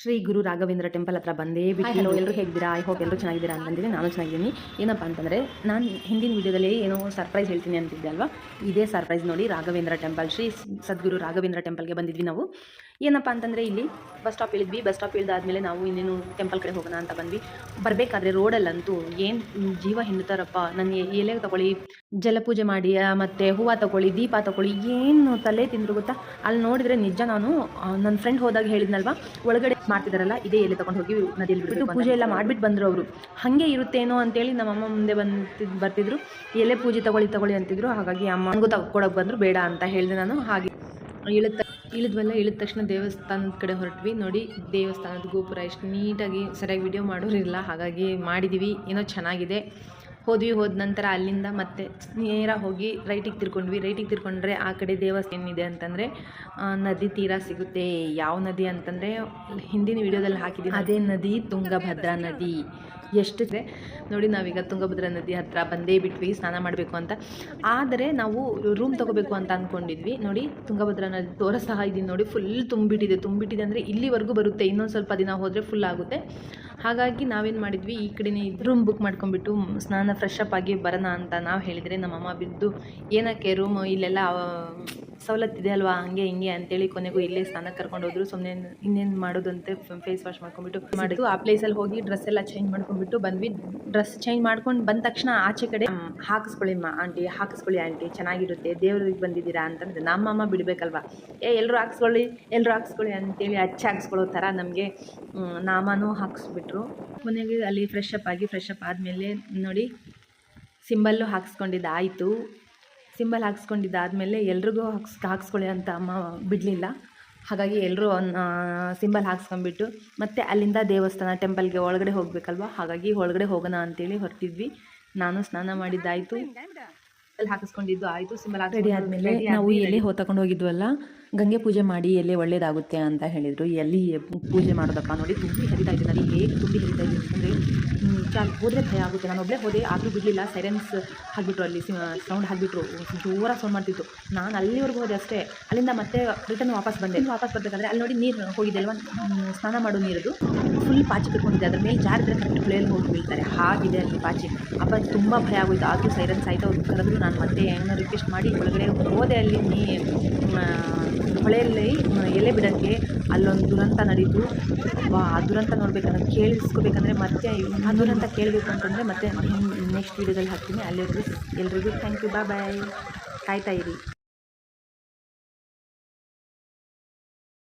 Shri Guru Raghavendra temple ಹತ್ರ ಬಂದೇ ಬಿಟ್ಟು ಎಲ್ಲರೂ ಹೇಗಿದ್ದೀರಾ? ಐ ಹೋಪ್ ಎಲ್ಲರೂ ಚೆನ್ನಾಗಿದ್ದೀರಾ ಅಂತಂದಿದ್ದೆ ನಾನು ಚೆನ್ನಾಗಿದ್ದೀನಿ. ಏನಪ್ಪ ಅಂತಂದರೆ ನಾನು ಹಿಂದಿನ ವಿಡಿಯೋದಲ್ಲಿ ಏನೋ ಸರ್ಪ್ರೈಸ್ ಹೇಳ್ತೀನಿ ಅಂತಿದ್ದೆ ಅಲ್ವಾ? ಇದೇ ಸರ್ಪ್ರೈಸ್ ನೋಡಿ ರಾಘವೇಂದ್ರ ಟೆಂಪಲ್ ಶ್ರೀ ಸದ್ಗುರು ರಾಘವೇಂದ್ರ ಟೆಂಪಲ್ಗೆ ಬಂದಿದ್ವಿ ನಾವು. ಏನಪ್ಪ ಅಂತಂದರೆ ಇಲ್ಲಿ ಬಸ್ ಸ್ಟಾಪ್ ಇಳಿದ್ವಿ. ಬಸ್ ಸ್ಟಾಪ್ ಇಳಿದಾದ್ಮೇಲೆ ನಾವು ಇನ್ನೇನು ಟೆಂಪಲ್ ಕಡೆ ಹೋಗೋಣ ಅಂತ ಬಂದ್ವಿ. ಬರಬೇಕಾದ್ರೆ ರೋಡಲ್ಲಂತೂ ಏನು ಜೀವ ಹಿಂಡ್ತಾರಪ್ಪ ನನ್ನ ಎಲೆ ತಗೊಳ್ಳಿ ಜಲಪೂಜೆ ಮಾಡಿ ಮತ್ತು ಮತ್ತೆ ಹೂವು ತಗೊಳ್ಳಿ ದೀಪ ತಗೊಳ್ಳಿ ಏನು ತಲೆ ತಿಂದ್ರು ಗೊತ್ತಾ? ಅಲ್ಲಿ ನೋಡಿದ್ರೆ ನಿಜ ನಾನು ನನ್ನ ಫ್ರೆಂಡ್ ಹೋದಾಗ ಹೇಳಿದ್ನಲ್ವಾ? ಒಳಗಡೆ ಮಾಡ್ತಿದಾರಲ್ಲ ಇದೇ ಎಲೆ ತಗೊಂಡು ಹೋಗಿ ನದಿಯಲ್ಲಿ ಬಿಟ್ಟು ಪೂಜೆ ಎಲ್ಲ ಮಾಡ್ಬಿಟ್ಟು ಬಂದರು ಅವರು. ಹಾಗೆ ಇರುತ್ತೇನೋ ಅಂತೇಳಿ ನಮ್ಮಮ್ಮ ಮುಂದೆ ಬಂತಿದ್ದು ಬರ್ತಿದ್ರು. ಎಲೆ ಪೂಜೆ ತಗೊಳ್ಳಿ ತಗೊಳ್ಳಿ ಅಂತಿದ್ರು. ಹಾಗಾಗಿ ಅಮ್ಮನಿಗೂ ತಗೊಳಕ್ಕೆ ಬಂದರು ಬೇಡ ಅಂತ ಹೇಳಿದೆ ನಾನು. ಹಾಗೆ ಇಳಿದ ಇಳಿದ್ವಲ್ಲ ಇಳಿದ ತಕ್ಷಣ ದೇವಸ್ಥಾನದ ಕಡೆ ಹೊರಟ್ವಿ. ನೋಡಿ ದೇವಸ್ಥಾನದ ಗೋಪುರ ಎಷ್ಟು ನೀಟಾಗಿ ಸರಿಯಾಗಿ ವಿಡಿಯೋ ಮಾಡೋರಿಲ್ಲ. ಹಾಗಾಗಿ ಮಾಡಿದ್ದೀವಿ ಏನೋ ಚೆನ್ನಾಗಿದೆ. ಹೋದ್ವಿ, ಹೋದ ನಂತರ ಅಲ್ಲಿಂದ ಮತ್ತೆ ನೇರ ಹೋಗಿ ರೈಟಿಗೆ ತಿರ್ಕೊಂಡ್ವಿ. ರೈಟಿಗೆ ತಿರ್ಕೊಂಡ್ರೆ ಆ ಕಡೆ ದೇವಸ್ಥಾನ ಏನಿದೆ ಅಂತಂದರೆ ನದಿ ತೀರ ಸಿಗುತ್ತೆ. ಯಾವ ನದಿ ಅಂತಂದರೆ, ಹಿಂದಿನ ವಿಡಿಯೋದಲ್ಲಿ ಹಾಕಿದ್ದೀವಿ ಅದೇ ನದಿ ತುಂಗಭದ್ರಾ ನದಿ. ಎಷ್ಟು ನೋಡಿ, ನಾವೀಗ ತುಂಗಭದ್ರಾ ನದಿ ಹತ್ರ ಬಂದೇ ಬಿಟ್ವಿ, ಸ್ನಾನ ಮಾಡಬೇಕು ಅಂತ. ಆದರೆ ನಾವು ರೂಮ್ ತೊಗೋಬೇಕು ಅಂತ ಅಂದ್ಕೊಂಡಿದ್ವಿ ನೋಡಿ, ತುಂಗಭದ್ರಾ ನದಿ ತೋರಿಸ್ತಾ ಇದ್ದೀನಿ ನೋಡಿ ಫುಲ್ ತುಂಬಿಟ್ಟಿದೆ. ತುಂಬಿಟ್ಟಿದೆ ಅಂದರೆ ಇಲ್ಲಿವರೆಗೂ ಬರುತ್ತೆ. ಇನ್ನೊಂದು ಸ್ವಲ್ಪ ದಿನ ಹೋದರೆ ಫುಲ್ ಆಗುತ್ತೆ. ಹಾಗಾಗಿ ನಾವೇನು ಮಾಡಿದ್ವಿ, ಈ ಕಡೆನೇ ರೂಮ್ ಬುಕ್ ಮಾಡ್ಕೊಂಡ್ಬಿಟ್ಟು ಸ್ನಾನ ಫ್ರೆಶ್ ಅಪ್ ಆಗಿ ಬರೋಣ ಅಂತ ನಾವು ಹೇಳಿದರೆ ನಮ್ಮಮ್ಮ ಬಿದ್ದು, ಏನಕ್ಕೆ ರೂಮ್ ಇಲ್ಲೆಲ್ಲ ಸವಲತ್ತಿದೆ ಅಲ್ವಾ? ಹಂಗೆ ಹಿಂಗೆ ಅಂತೇಳಿ ಕೊನೆಗೂ ಇಲ್ಲೇ ಸ್ನಾನಕ್ಕೆ ಕರ್ಕೊಂಡು ಹೋದ್ರು. ಸುಮ್ಮನೆ ಇನ್ನೇನು ಮಾಡೋದಂತೆ ಫೇಸ್ ವಾಶ್ ಮಾಡ್ಕೊಂಡ್ಬಿಟ್ಟು ಮಾಡಿದ್ದು ಆ ಪ್ಲೇಸಲ್ಲಿ ಹೋಗಿ ಡ್ರೆಸ್ ಎಲ್ಲ ಚೇಂಜ್ ಮಾಡ್ಕೊಂಡ್ಬಿಟ್ಟು ಬಂದ್ವಿ. ಡ್ರೆಸ್ ಚೇಂಜ್ ಮಾಡ್ಕೊಂಡು ಬಂದ ತಕ್ಷಣ ಆಚೆ ಕಡೆ "ಹ್ಮ್, ಹಾಕಿಸ್ಕೊಳ್ಳಿ ಅಮ್ಮ ಆಂಟಿ ಹಾಕಿಸ್ಕೊಳ್ಳಿ ಆಂಟಿ ಚೆನ್ನಾಗಿರುತ್ತೆ. ದೇವ್ರಿಗೆ ಬಂದಿದ್ದೀರಾ ಅಂತಂದ್ರೆ ನಮ್ಮಮ್ಮ ಬಿಡಬೇಕಲ್ವಾ? ಏ ಎಲ್ಲರೂ ಹಾಕ್ಸ್ಕೊಳ್ಳಿ ಎಲ್ಲರೂ ಹಾಕ್ಸ್ಕೊಳ್ಳಿ ಅಂತೇಳಿ ಅಚ್ಚ ಹಾಕ್ಸ್ಕೊಳ್ಳೋ ಥರ ನಮಗೆ ನಾಮನೂ ಹಾಕಿಸ್ಬಿಟ್ರು. ಕೊನೆಗೆ ಅಲ್ಲಿ ಫ್ರೆಶ್ ಅಪ್ ಆಗಿ ಫ್ರೆಶ್ ಅಪ್ ಆದಮೇಲೆ ನೋಡಿ ಸಿಂಬಲ್ಲು ಹಾಕ್ಸ್ಕೊಂಡಿದ್ದಾಯಿತು. ಸಿಂಬಲ್ ಹಾಕ್ಸ್ಕೊಂಡಿದ್ದಾದಮೇಲೆ ಎಲ್ರಿಗೂ ಹಾಕ್ಸ್ ಹಾಕ್ಸ್ಕೊಳ್ಳಿ ಅಂತ ಅಮ್ಮ ಬಿಡಲಿಲ್ಲ. ಹಾಗಾಗಿ ಎಲ್ಲರೂ ಸಿಂಬಲ್ ಹಾಕ್ಸ್ಕೊಂಡ್ಬಿಟ್ಟು ಮತ್ತೆ ಅಲ್ಲಿಂದ ದೇವಸ್ಥಾನ ಟೆಂಪಲ್ಗೆ ಒಳಗಡೆ ಹೋಗಬೇಕಲ್ವ? ಹಾಗಾಗಿ ಒಳಗಡೆ ಹೋಗೋಣ ಅಂತೇಳಿ ಹೊರಟಿದ್ವಿ. ನಾನು ಸ್ನಾನ ಮಾಡಿದ್ದಾಯಿತು. ಅಲ್ಲಿ ಹಾಕಿಸ್ಕೊಂಡಿದ್ದು ಆಯಿತು. ಸಿಂಬಲ್ ರೆಡಿ ಆದಮೇಲೆ ನಾವು ಎಲೆ ಹೋ ತಗೊಂಡು ಹೋಗಿದ್ವಲ್ಲ? ಗಂಗೆ ಪೂಜೆ ಮಾಡಿ ಎಲ್ಲೇ ಒಳ್ಳೇದಾಗುತ್ತೆ ಅಂತ ಹೇಳಿದರು. ಎಲ್ಲಿ ಪೂಜೆ ಮಾಡೋದಪ್ಪ ನೋಡಿ, ತುಂಬಿ ಹರಿತಾ ಇದೆ ನಾನು ಹೇಗೆ ತುಂಬಿ ಹರಿತಾ ಇದೆ ಅಂತಂದರೆ ಚಾಲ್ ಹೋದರೆ ಭಯ ಆಗುತ್ತೆ. ನಾನು ಒಬ್ಬಳೇ ಹೋದೆ, ಆದರೂ ಬಿಡಲಿಲ್ಲ. ಸೈರೆನ್ಸ್ ಹಾಕಿಬಿಟ್ರು ಅಲ್ಲಿ ಸೌಂಡ್ ಹಾಕ್ಬಿಟ್ರು. ಜೋರಾಗಿ ಸೌಂಡ್ ಮಾಡ್ತಿತ್ತು. ನಾನು ಅಲ್ಲಿವರೆಗೂ ಹೋದೆ ಅಷ್ಟೇ. ಅಲ್ಲಿಂದ ಮತ್ತೆ ರಿಟರ್ನ್ ವಾಪಸ್ ಬಂದೆ. ವಾಪಸ್ ಬರಬೇಕಾದ್ರೆ ಅಲ್ಲಿ ನೋಡಿ ನೀರು ಹೋಗಿದೆ ಸ್ನಾನ ಮಾಡೋ ನೀರದು. ಫುಲ್ ಪಾಚಿ ಕಟ್ಕೊಂಡಿದೆ ಅದ್ರ ಮೇಲೆ ಜಾರಿದ್ರೆ ಕರೆಕ್ಟ್ ಪ್ಲೇಲ್ ಹೋಗಿ ಬೀಳ್ತಾರೆ. ಹಾಗಿದೆ ಅಲ್ಲಿ ಪಾಚಿ. ಅಪ್ಪ, ತುಂಬ ಭಯ ಆಗೋಯ್ತು. ಆದರೂ ಸೈರನ್ಸ್ ಆಯಿತು? ಅವ್ರು ಕರೆದ್ರು. ನಾನು ಮತ್ತೆ ಏನೋ ರಿಕ್ವೆಸ್ಟ್ ಮಾಡಿ ಒಳಗಡೆ ಹೋದೆ ಅಲ್ಲಿ. ನೀ ಹೊಳೆಯಲ್ಲಿ ಎಲೆ ಬಿಡೋಕ್ಕೆ ಅಲ್ಲೊಂದು ದುರಂತ ನಡೀತು. ವಾ, ಆ ದುರಂತ ನೋಡ್ಬೇಕಂದ್ರೆ ಕೇಳಿಸ್ಕೋಬೇಕಂದ್ರೆ ಮತ್ತೆ ಆ ದುರಂತ ಕೇಳಬೇಕು ಅಂತಂದರೆ ಮತ್ತೆ ನೆಕ್ಸ್ಟ್ ವೀಡಿಯೋದಲ್ಲಿ ಹಾಕ್ತೀನಿ. ಅಲ್ಲಿವರೆಗೂ ಎಲ್ರಿಗೂ ಥ್ಯಾಂಕ್ ಯು ಬಾಯ್ ಬಾಯ್ ಕಾಯ್ತಾ ಇರಿ.